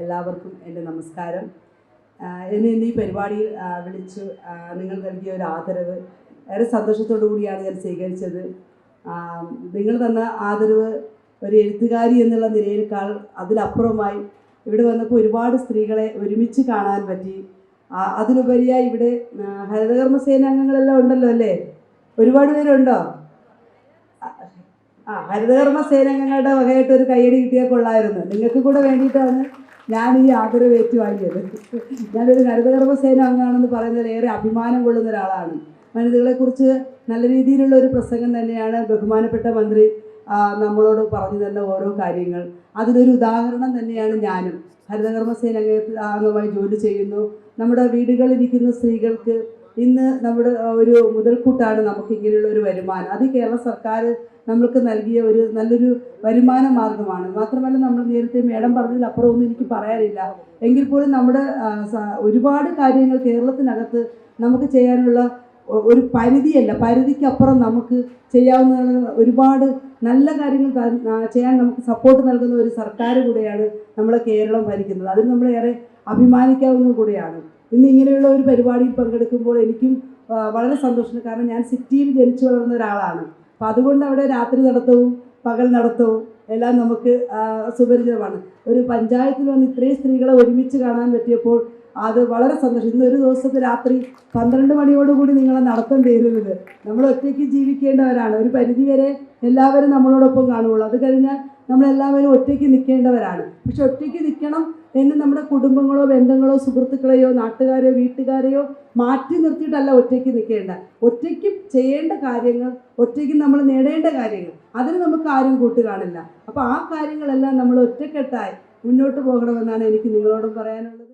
എല്ലാവർക്കും എന്റെ നമസ്കാരം. എന്നെ ഇന്ന് ഈ പരിപാടിയിൽ വിളിച്ച് നിങ്ങൾ നൽകിയ ഒരു ആദരവ്. ഏറെ സന്തോഷത്തോടു കൂടിയാണ് ഞാൻ സ്വീകരിച്ചത്. നിങ്ങൾ തന്ന ആദരവ് ഒരു എഴുത്തുകാരി എന്നുള്ള നിലയിൽക്കാൾ അതിലപ്പുറമായി. ഇവിടെ വന്നപ്പോൾ ഒരുപാട് സ്ത്രീകളെ ഒരുമിച്ച് കാണാൻ പറ്റി. അതിനുപരിയായി ഇവിടെ ഹരിതകർമ്മ സേനാംഗങ്ങളെല്ലാം ഉണ്ടല്ലോ അല്ലേ? ഒരുപാട് പേരുണ്ടോ? ആ ഹരിതകർമ്മ സേനാംഗങ്ങളുടെ വകയായിട്ട് ഒരു കയ്യടി കിട്ടിയാൽ കൊള്ളായിരുന്നു നിങ്ങൾക്ക് കൂടെ വേണ്ടിയിട്ടാണ് ഞാൻ ഈ ആദരവ് ഏറ്റുവാങ്ങിയത്. ഞാനൊരു ഹരിതകർമ്മ സേന അംഗമാണെന്ന് പറയുന്നത് ഏറെ അഭിമാനം കൊള്ളുന്ന ഒരാളാണ്. വനിതകളെക്കുറിച്ച് നല്ല രീതിയിലുള്ള ഒരു പ്രസംഗം തന്നെയാണ് ബഹുമാനപ്പെട്ട മന്ത്രി നമ്മളോട് പറഞ്ഞു തന്ന ഓരോ കാര്യങ്ങൾ. അതിനൊരു ഉദാഹരണം തന്നെയാണ് ഞാനും. ഹരിതകർമ്മസേന അംഗ- അംഗമായി ജോലി ചെയ്യുന്നു. നമ്മുടെ വീടുകളിലിരിക്കുന്ന സ്ത്രീകൾക്ക് ഇന്ന് നമ്മുടെ ഒരു മുതൽക്കൂട്ടാണ് നമുക്ക് ഇങ്ങനെയുള്ള ഒരു വരുമാനം. അത് കേരള സർക്കാർ നമ്മൾക്ക് നൽകിയ ഒരു നല്ലൊരു വരുമാന മാർഗമാണ്. മാത്രമല്ല നമ്മൾ നേരത്തെ മേഡം പറഞ്ഞതിൽ ഒന്നും എനിക്ക് പറയാനില്ല. എങ്കിൽ പോലും നമ്മുടെ ഒരുപാട് കാര്യങ്ങൾ കേരളത്തിനകത്ത് നമുക്ക് ചെയ്യാനുള്ള ഒരു പരിധിയല്ല. പരിധിക്കപ്പുറം നമുക്ക് ചെയ്യാവുന്ന ഒരുപാട് നല്ല കാര്യങ്ങൾ ചെയ്യാൻ നമുക്ക് സപ്പോർട്ട് നൽകുന്ന ഒരു സർക്കാർ കൂടെയാണ് നമ്മളെ കേരളം ഭരിക്കുന്നത്. അതിന് നമ്മളേറെ ഏറെ അഭിമാനിക്കാവുന്നത് കൂടെയാണ്. ഇന്ന് ഇങ്ങനെയുള്ള ഒരു പരിപാടിയിൽ പങ്കെടുക്കുമ്പോൾ എനിക്കും വളരെ സന്തോഷമുണ്ട്. കാരണം ഞാൻ സിറ്റിയിൽ ജനിച്ചു വളർന്ന ഒരാളാണ്. അപ്പോൾ അതുകൊണ്ട് അവിടെ രാത്രി നടത്തവും പകൽ നടത്തവും എല്ലാം നമുക്ക് സുപരിചിതമാണ്. ഒരു പഞ്ചായത്തിൽ വന്ന് ഇത്രയും സ്ത്രീകളെ ഒരുമിച്ച് കാണാൻ പറ്റിയപ്പോൾ അത് വളരെ സന്തോഷം. ഇന്ന് ഒരു ദിവസത്തെ രാത്രി പന്ത്രണ്ട് മണിയോടുകൂടി നിങ്ങളെ നടത്തം തീരുന്നത് നമ്മൾ ഒറ്റയ്ക്ക് ജീവിക്കേണ്ടവരാണ്. ഒരു പരിധിവരെ എല്ലാവരും നമ്മളോടൊപ്പം കാണുകയുള്ളൂ. അത് കഴിഞ്ഞാൽ നമ്മളെല്ലാവരും ഒറ്റയ്ക്ക് നിൽക്കേണ്ടവരാണ്. പക്ഷെ ഒറ്റയ്ക്ക് നിൽക്കണം എന്ന് നമ്മുടെ കുടുംബങ്ങളോ ബന്ധങ്ങളോ സുഹൃത്തുക്കളെയോ നാട്ടുകാരെയോ വീട്ടുകാരെയോ മാറ്റി നിർത്തിയിട്ടല്ല ഒറ്റയ്ക്ക് നിൽക്കേണ്ട. ഒറ്റയ്ക്ക് ചെയ്യേണ്ട കാര്യങ്ങൾ ഒറ്റയ്ക്ക് നമ്മൾ നേടേണ്ട കാര്യങ്ങൾ അതിന് നമുക്ക് ആരും കൂട്ടുകാണില്ല. അപ്പോൾ ആ കാര്യങ്ങളെല്ലാം നമ്മൾ ഒറ്റക്കെട്ടായി മുന്നോട്ട് പോകണമെന്നാണ് എനിക്ക് നിങ്ങളോടും പറയാനുള്ളത്.